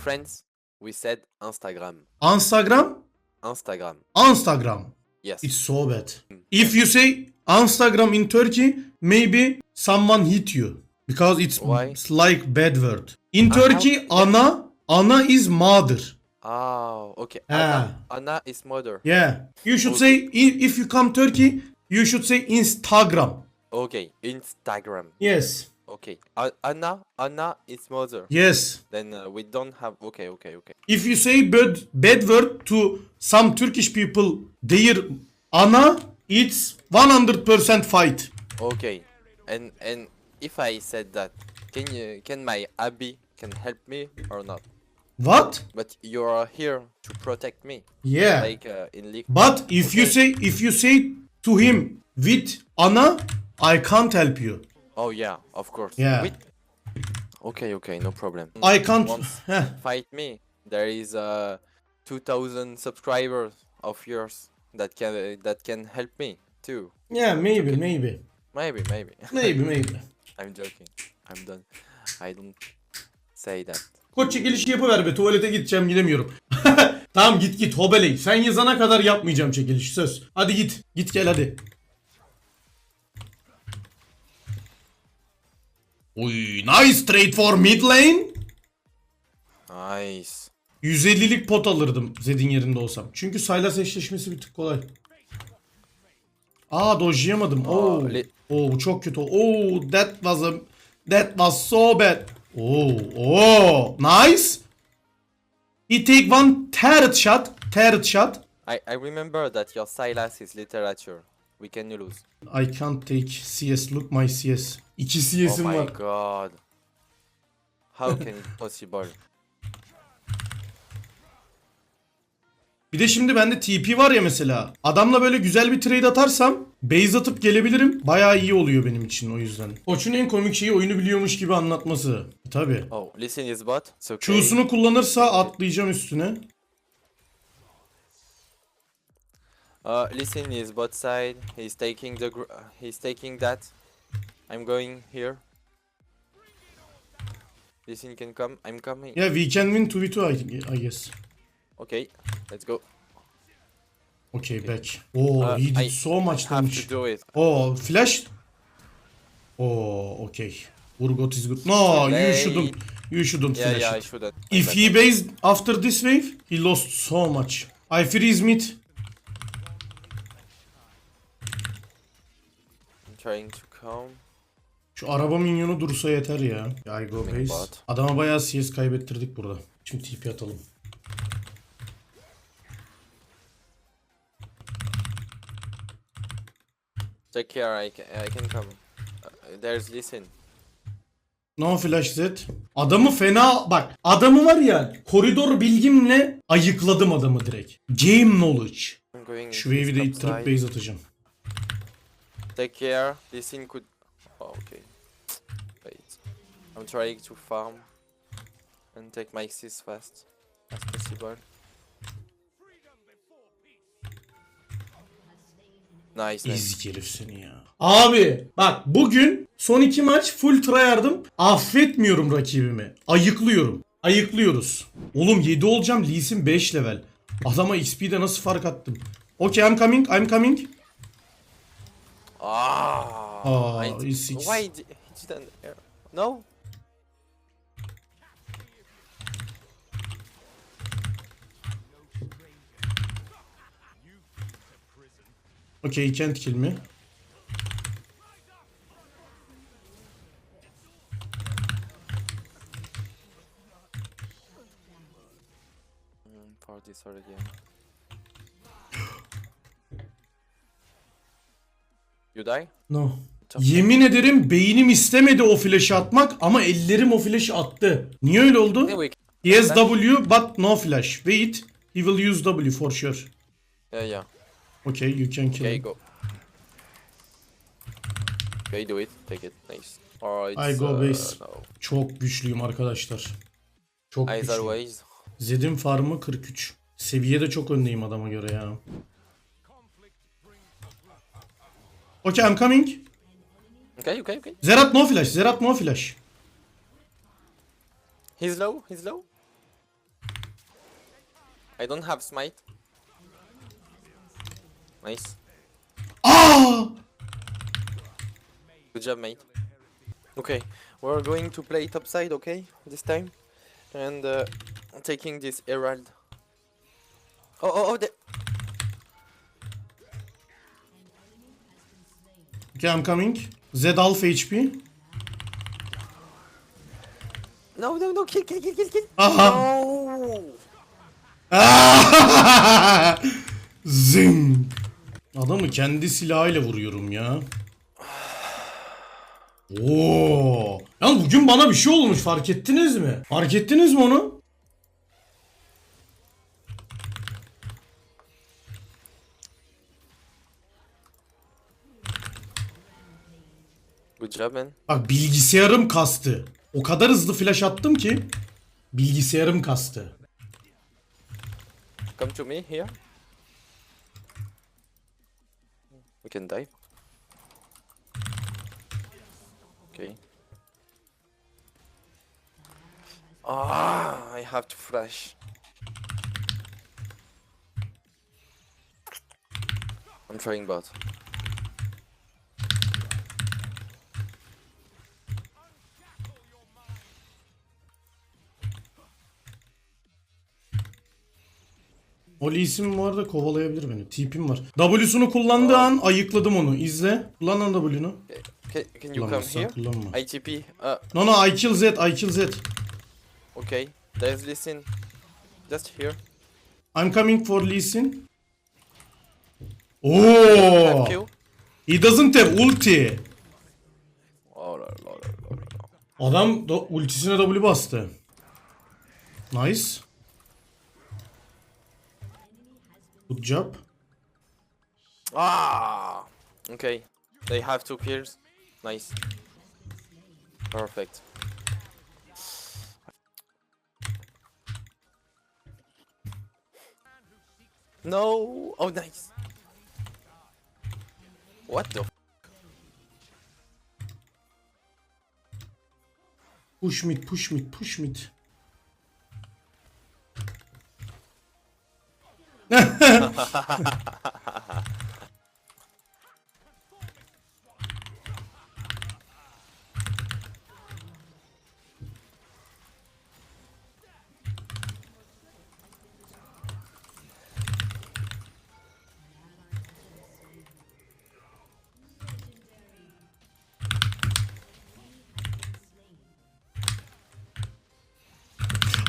friends, we said Instagram. Instagram? Instagram. Instagram. Yes. It's so bad. If you say Instagram in Turkey, maybe someone hit you. Because it's, Why? it's like bad word. In Uh, Turkey, ana, ana is mother. Oh, okay. Anna, Anna is mother. Yeah. You should say, if you come Turkey, you should say Instagram. Okay. Instagram. Yes. Okay. A- Anna, Anna is mother. Yes. Then uh, we don't have. Okay, okay, okay. If you say bad, bad word to some Turkish people, their ana, it's 100% fight. Okay. And and if I said that, can you can my Abby can help me or not? What? But you are here to protect me, Yeah. like uh, in League. But if you say if you say to him with ana, I can't help you. Oh yeah, of course. Yeah. With... Okay, okay, no problem. I can't. Once fight me. There is uh 2000 subscribers of yours that can uh, that can help me too. yeah, maybe, maybe, Maybe, maybe. maybe, maybe. I'm joking. I'm done. I don't say that. Koç çekilişi yapıver be tuvalete gideceğim gidemiyorum. tamam git git hobeley. Sen yazana kadar yapmayacağım çekiliş söz. Hadi git. Git gel hadi. Uy nice trade for mid lane. Nice. 150'lik pot alırdım Zed'in yerinde olsam. Çünkü Sylas eşleşmesi bir tık kolay. Aa dojlayamadım. Oo. Oo bu çok kötü. Oo that was a that was so bad. Oo oo nice. He take one third shot. Third shot. I, I remember that your Silas is literature. We can lose. I can't take CS. Look my CS. İki Oh CS'im my var. god. How can it possible? Bir de şimdi bende TP var ya mesela. Adamla böyle güzel bir trade atarsam base atıp gelebilirim. Bayağı iyi oluyor benim için o yüzden. Koç'un en komik şeyi oyunu biliyormuş gibi anlatması. Tabi. Oh, listen is bot. It's okay. Q'sunu kullanırsa atlayacağım üstüne. Uh, listen is bot side. He's taking the. uh, He's taking that. I'm going here. Listen can come. I'm coming. Yeah we can win 2v2 I, I guess. Okay, let's go. Okay back. Oh Uh, he did I so much Have damage. to do it. Oh flash. Oh okay. Urgot is good. No you Late. shouldn't. You shouldn't Yeah, flash yeah, I it. shouldn't. If he based after this wave, he lost so much. I freeze mid. Trying to come. Şu araba minyonu dursa yeter ya. I go base. Adama bayağı CS kaybettirdik burada. Şimdi TP atalım. Take care. I can. I can come. Uh, there's listen. No flash Z. Adamı fena bak. Adamı var ya koridor bilgimle ayıkladım adamı direkt. Game knowledge. Şu wave'i de ittirip base atacağım. Take care. Listen could. Oh, okay. Wait. I'm trying to farm and take my sis fast as possible. Nice. nice. Herif seni ya. Abi bak bugün son iki maç full tryhard'ım. Affetmiyorum rakibimi. Ayıklıyorum. Ayıklıyoruz. Oğlum 7 olacağım. Lee Sin 5 level. Adama XP'de nasıl fark attım. Okay I'm coming. I'm coming. Ah. Ah, I d- he's six. Why di- he didn't? uh, No. Okay he can't kill me. Mm, for this already. You die? No. Okay. Yemin ederim beynim istemedi o flash'ı atmak ama ellerim o flash'ı attı. Niye öyle oldu? Yeah, we He has W but no flash. Wait. He will use W for sure. Yeah, yeah. Okay you can kill Okay, him. go. Okay, do it. Take it. Nice. Or I it's, go uh, base. No. Çok güçlüyüm arkadaşlar. Çok Either güçlüyüm. ways. Zed'in farmı 43. Seviyede çok öndeyim adama göre ya. Okay I'm coming. Okay, okay, okay. Zerat no flash. Zerat no flash. He's low. He's low. I don't have smite. Nice. Aa! Good job, mate. Okay, we're going to play topside, okay, this time, and uh, taking this herald. Oh, oh, oh! Okay, I'm coming. Z half HP. no, no, no! Kill, kill, kill, kill, kill! Aha. No! Zing. Adamı kendi silahıyla vuruyorum ya. Oo. Ya bugün bana bir şey olmuş fark ettiniz mi? Fark ettiniz mi onu? Good job, man. Bak bilgisayarım kastı. O kadar hızlı flash attım ki bilgisayarım kastı. Come to me here. We can dive. Okay. Ah, I have to flash. I'm trying bot. O Lee Sin bu arada kovalayabilir beni. TP'm var. W'sunu kullandığı an ayıkladım onu. İzle. Kullan lan W'nu. Can, can you come Kullanmazsan here? kullanma. ITP. Uh, No no I kill Z I kill Z. okay. There's listen. Just here. I'm coming for Lee Sin. Oo. He doesn't have ulti. Oh, la, la, la, la, la. Adam da ultisine W bastı. Nice. Good job. Ah! Okay. They have two kills. Nice. Perfect. No! Oh, nice. What the? Push mid, push mid, push mid.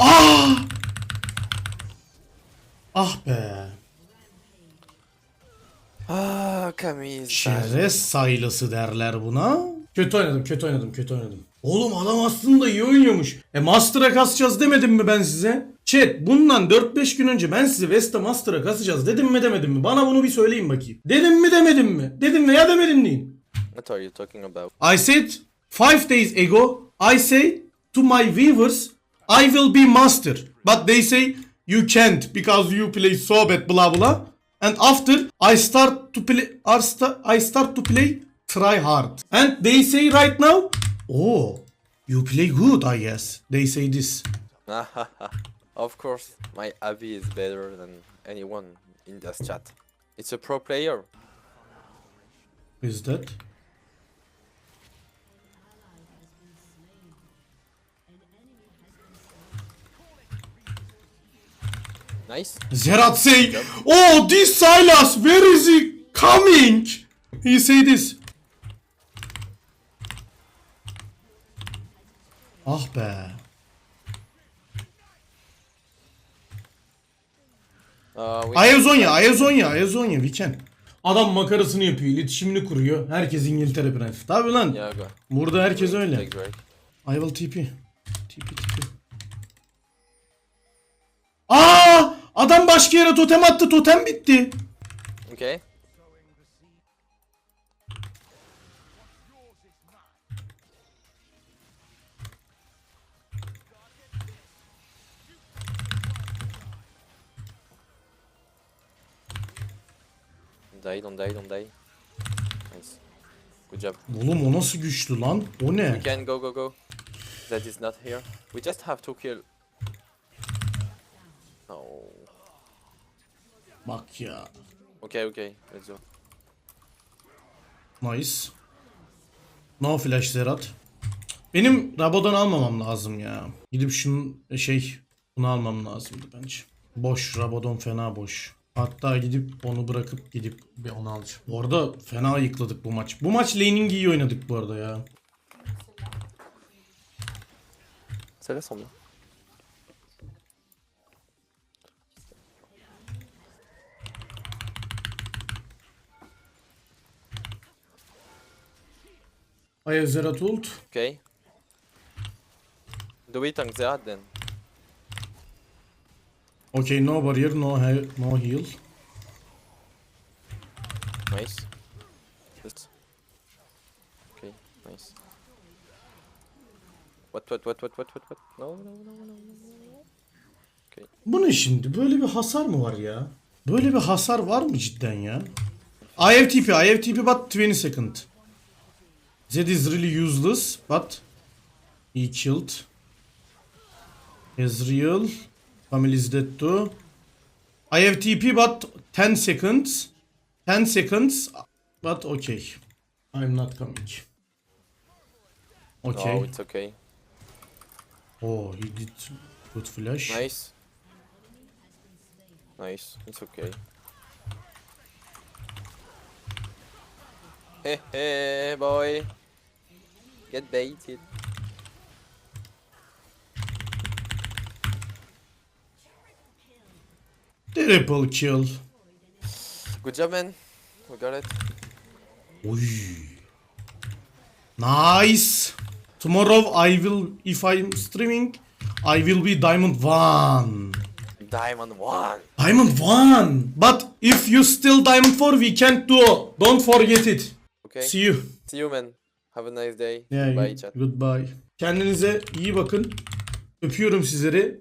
Ah! Ah be. Bad. Çerez saylası derler buna. Kötü oynadım, kötü oynadım, kötü oynadım. Oğlum adam aslında iyi oynuyormuş. E Master'a kasacağız demedim mi ben size? Chat bundan 4-5 gün önce ben size Vesta Master'a kasacağız dedim mi demedim mi? Bana bunu bir söyleyin bakayım. Dedim mi demedim mi? Dedim veya demedim deyin. What are you talking about? I said 5 days ago, I say to my viewers, I will be master. But they say you can't because you play so bad blah blah. And after I start to play, I start to play try hard. And they say right now, oh, you play good, I guess. They say this. of course, my Abby is better than anyone in this chat. It's a pro player. Is that? Nice. Zerat say, oh, this Silas, where is he coming? He say this. Ah be. Uh, we Ayazonya, Ayazonya, Ayazonya, we can. Adam makarasını yapıyor, iletişimini kuruyor. Herkes İngiltere prensi. Tabi lan. yeah, go. Burada herkes Take öyle. Drake. I will TP. TP TP. Aa! Adam başka yere totem attı, totem bitti. Okay. Die, don't die, don't die. Nice. Good job. Oğlum o nasıl güçlü lan? O ne? We can go, go, go. That is not here. We just have to kill. No. Bak ya. Okay, okay. Let's go. Nice. No flash Zerat. Benim Rabo'dan almamam lazım ya. Gidip şunun şey bunu almam lazımdı bence. Boş Rabodon fena boş. Hatta gidip onu bırakıp gidip bir onu alacağım. Bu arada fena yıkladık bu maç. Bu maç laning iyi oynadık bu arada ya. Celle-là I have Zerat ult. Okay. Do it tank Zerad then. Okay no barrier no, he no heal. Nice. Just. Okay, nice. What, what, what, what, what, what, what? No, no, no, no, no. Bu ne şimdi? Böyle bir hasar mı var ya? Böyle bir hasar var mı cidden ya? I have TP, I have TP but 20 second. Zed is really useless but he killed. Ezreal. Camille is dead too. I have TP but 10 seconds. 10 seconds but okay. I'm not coming. Okay. No, it's okay. Oh, he did good flash. Nice. Nice, it's okay. Hey, hey, boy. Get baited. Triple kill. Good job, man. We got it. Oy. Nice. Tomorrow I will, if I'm streaming, I will be Diamond 1. Diamond 1. Diamond 1. But if you still Diamond 4, we can't do. Don't forget it. Okay. See you. See you, man. Have a nice day. Yeah, Bye, chat. goodbye. Kendinize iyi bakın. Öpüyorum sizleri.